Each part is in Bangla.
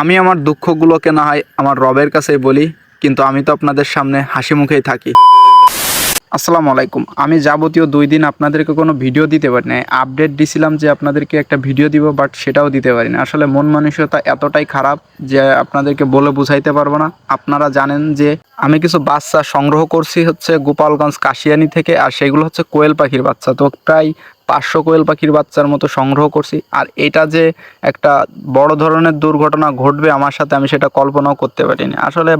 আমি আমার দুঃখগুলোকে না হয় আমার রবের কাছেই বলি, কিন্তু আমি তো আপনাদের সামনে হাসি মুখেই থাকি। আসসালামু আলাইকুম। আমি যাবতীয় দুই দিন আপনাদেরকে কোনো ভিডিও দিতে পারি না। আপডেট দিছিলাম যে আপনাদেরকে একটা ভিডিও দিব, বাট সেটাও দিতে পারি না। আসলে মন মানসিকতা এতটাই খারাপ যে আপনাদেরকে বলে বুঝাইতে পারব না। আপনারা জানেন যে আমি কিছু বাচ্চা সংগ্রহ করছি হচ্ছে গোপালগঞ্জ কাশিয়ানি থেকে, আর সেগুলো হচ্ছে কোয়েল পাখির বাচ্চা। তো প্রায় পাঁচশো কোয়েল পাখির বাচ্চার মতো সংগ্রহ করছি। আর এটা যে একটা বড় ধরনের দুর্ঘটনা ঘটবে আমার সাথে, আমি সেটা কল্পনাও করতে পারিনি। আসলে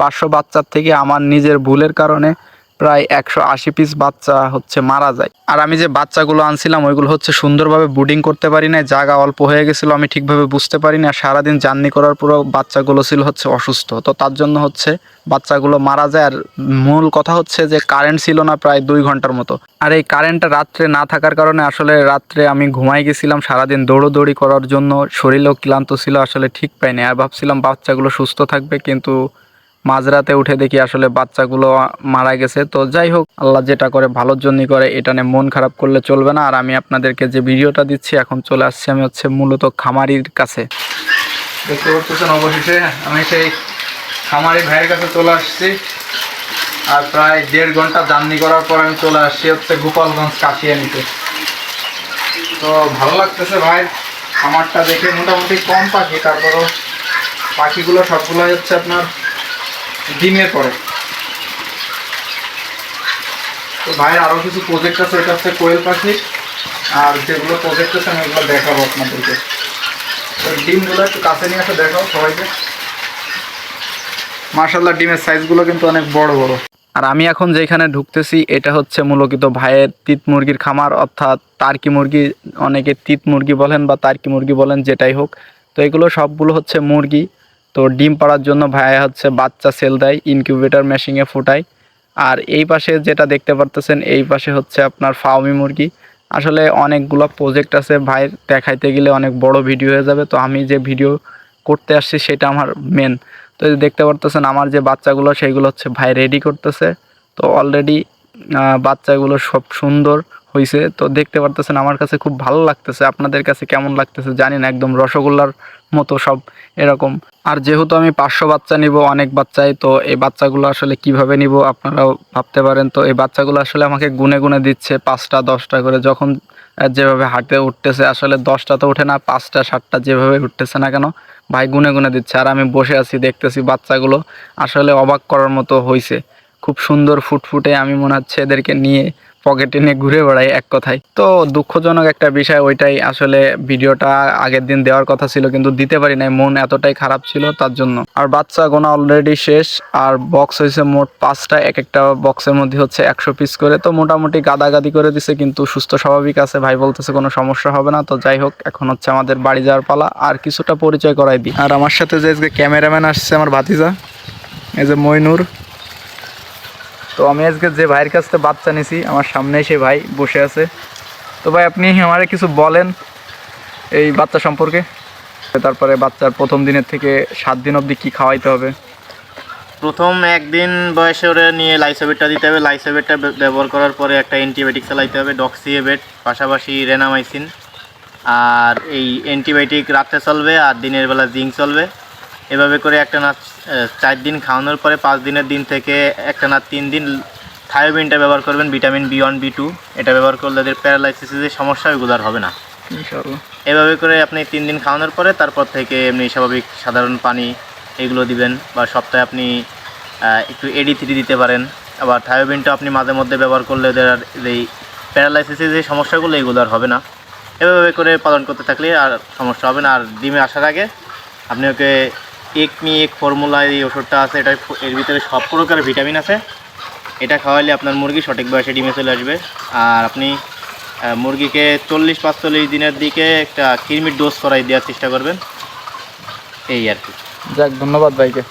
পাঁচশো বাচ্চার থেকে আমার নিজের ভুলের কারণে প্রায় একশো আশি পিস বাচ্চা হচ্ছে মারা যায়। আর আমি যে বাচ্চাগুলো আনছিলাম, ওইগুলো হচ্ছে সুন্দরভাবে বুডিং করতে পারি না জায়গা অল্প হয়ে গেছিল, আমি ঠিকভাবে বুঝতে পারি না সারাদিন জার্নি করার পরও বাচ্চাগুলো ছিল হচ্ছে অসুস্থ। তো তার জন্য হচ্ছে বাচ্চাগুলো মারা যায়, আর মূল কথা হচ্ছে যে কারেন্ট ছিল না প্রায় দুই ঘণ্টার মতো। আর এই কারেন্টটা রাত্রে না থাকার কারণে আসলে রাত্রে আমি ঘুমাই গেছিলাম, সারাদিন দৌড়োদৌড়ি করার জন্য শরীরও ক্লান্ত ছিল, আসলে ঠিক পাইনি। আর ভাবছিলাম বাচ্চাগুলো সুস্থ থাকবে, কিন্তু মাঝরাতে উঠে দেখি আসলে বাচ্চাগুলো মারা গেছে। তো যাই হোক, আল্লাহ যেটা করে ভালোর জন্যই করে, এটা নিয়ে মন খারাপ করলে চলবে না। আর আমি আপনাদেরকে যে ভিডিওটা দিচ্ছি, এখন চলে আসছি আমি হচ্ছে মূলত খামারির কাছে। দেখতে পাচ্ছেন অবশেষে, আমি সেই খামারি ভাইয়ের কাছে চলে আসছি। আর প্রায় দেড় ঘণ্টা জার্নি করার পর আমি চলে আসছি হচ্ছে গোপালগঞ্জ কাশিয়ানিতে। তো ভালো লাগতেছে ভাই, খামারটা দেখে মোটামুটি কম পাখি, তারপরও পাখিগুলো সবগুলো হচ্ছে আপনার ডিমের পরে। তো ভাইয়ের আরও কিছু প্রজেক্ট আছে এটা হচ্ছে কোয়েল পাখি, আর যেগুলো প্রজেক্ট আছে আমি এগুলো দেখাবো আপনাদেরকে। তো ডিমগুলো একটু কাছে নিয়ে এসে দেখাও সবাইকে। মার্শাল্লাহ ডিমের সাইজগুলো কিন্তু অনেক বড় বড়। আর আমি এখন যেখানে ঢুকতেছি, এটা হচ্ছে মূলত ভাইয়ের তিত মুরগির খামার, অর্থাৎ তার্কি মুরগি, অনেকে তিত মুরগি বলেন বা তার্কি মুরগি বলেন, যেটাই হোক। তো এগুলো সবগুলো হচ্ছে মুরগি। তো ডিম পাড়ার জন্য ভাইয়া হচ্ছে বাচ্চা সেল দেয় ইনকিউবেটর মেশিনে ফোটায়। আর এই পাশে যেটা দেখতে পারতেছেন, এই পাশে হচ্ছে আপনার ফাউমি মুরগি। আসলে অনেকগুলো প্রজেক্ট আছে, ভাইয়ের দেখাইতে গেলে অনেক বড় ভিডিও হয়ে যাবে। তো আমি যে ভিডিও করতে আসছি, সেটা আমার মেন তো দেখতে পারতেছেন, আমার যে বাচ্চাগুলো, সেইগুলো হচ্ছে ভাই রেডি করতেছে। তো অলরেডি বাচ্চাগুলো সব সুন্দর হয়েছে তো দেখতে পারতেছেন আমার কাছে খুব ভালো লাগতেছে। আপনাদের কাছে কেমন লাগতেছে জানি না, একদম রসগোল্লার মতো সব এরকম। আর যেহেতু আমি পাঁচশো বাচ্চা নিব, অনেক বাচ্চাই, তো এই বাচ্চাগুলো আসলে কীভাবে নিব আপনারাও ভাবতে পারেন। তো এই বাচ্চাগুলো আসলে আমাকে গুনে গুনে দিচ্ছে পাঁচটা, দশটা করে। যখন যেভাবে হাঁটে উঠতেছে, আসলে দশটা তো উঠে না, পাঁচটা, সাতটা যেভাবে উঠতেছে না কেন, ভাই গুনে গুনে দিচ্ছে। আর আমি বসে আছি, দেখতেছি বাচ্চাগুলো আসলে অবাক করার মতো হয়েছে খুব সুন্দর ফুটফুটে আমি মনে হচ্ছে এদেরকে নিয়ে পকেটে নিয়ে ঘুরে বেড়াই এক কথায়। তো দুঃখজনক একটা বিষয় ওইটাই, আসলে ভিডিওটা আগের দিন দেওয়ার কথা ছিল কিন্তু দিতে পারি নাই, মন এতটাই খারাপ ছিল তার জন্য। আর বাচ্চা গোনা অলরেডি শেষ, আর বক্স হয়েছে মোট পাঁচটা, এক একটা বক্সের মধ্যে হচ্ছে একশো পিস করে। তো মোটামুটি গাদাগাদি করে দিছে কিন্তু সুস্থ স্বাভাবিক আছে, ভাই বলতেছে কোনো সমস্যা হবে না। তো যাই হোক, এখন হচ্ছে আমাদের বাড়ি যাওয়ার পালা, আর কিছুটা পরিচয় করাই দিই। আর আমার সাথে যে ক্যামেরাম্যান আসছে, আমার ভাতিজা, এই যে মইনুর। তো আমি আজকে যে ভাইয়ের কাছ থেকে বাচ্চা নিছি, আমার সামনে সেই ভাই বসে আছে। তো ভাই, আপনি আমারে কিছু বলেন এই বাচ্চা সম্পর্কে? তারপরে বাচ্চার প্রথম দিনের থেকে সাত দিন অবধি কি খাওয়াইতে হবে? প্রথম একদিন বয়সে ওরা নিয়ে লাইসোবেটটা দিতে হবে। লাইসোবেটটা ব্যবহার করার পরে একটা অ্যান্টিবায়োটিক চালাইতে হবে, ডক্সিএবেট, পাশাপাশি রেনামাইসিন। আর এই অ্যান্টিবায়োটিক রাত্রে চলবে আর দিনের বেলা জিঙ্ক চলবে। এভাবে করে একটা না চার দিন খাওয়ানোর পরে পাঁচ দিনের দিন থেকে একটা না তিন দিন থায়োবিনটা ব্যবহার করবেন vitamin B one B two. এটা ব্যবহার করলে ওদের প্যারালাইসিসের যে সমস্যা ওইগুলো আর হবে না। এভাবে করে আপনি তিন দিন খাওয়ানোর পরে তারপর থেকে এমনি স্বাভাবিক সাধারণ পানি এগুলো দিবেন বা সপ্তাহে আপনি একটু এডি থ্রি দিতে পারেন। আবার থায়োবিনটা আপনি মাঝে মধ্যে ব্যবহার করলে ওদের আর এই প্যারালাইসিসের যে সমস্যাগুলো এগুলো আর হবে না। এভাবে করে পালন করতে থাকলে আর সমস্যা হবে না। আর ডিমে আসার আগে আপনি ওকে এক মি এক ফর্মুলা এই ওষুধটা আছে, এটা এর ভিতরে সব প্রকার ভিটামিন আছে। এটা খাওয়ালে আপনার মুরগি সঠিক বয়সে ডিমে চলে আসবে। আর আপনি মুরগিকে চল্লিশ, পাঁচচল্লিশ দিনের দিকে একটা কৃমির ডোজ করাই দেওয়ার চেষ্টা করবেন। এই আর কি। যাক, ধন্যবাদ ভাইকে।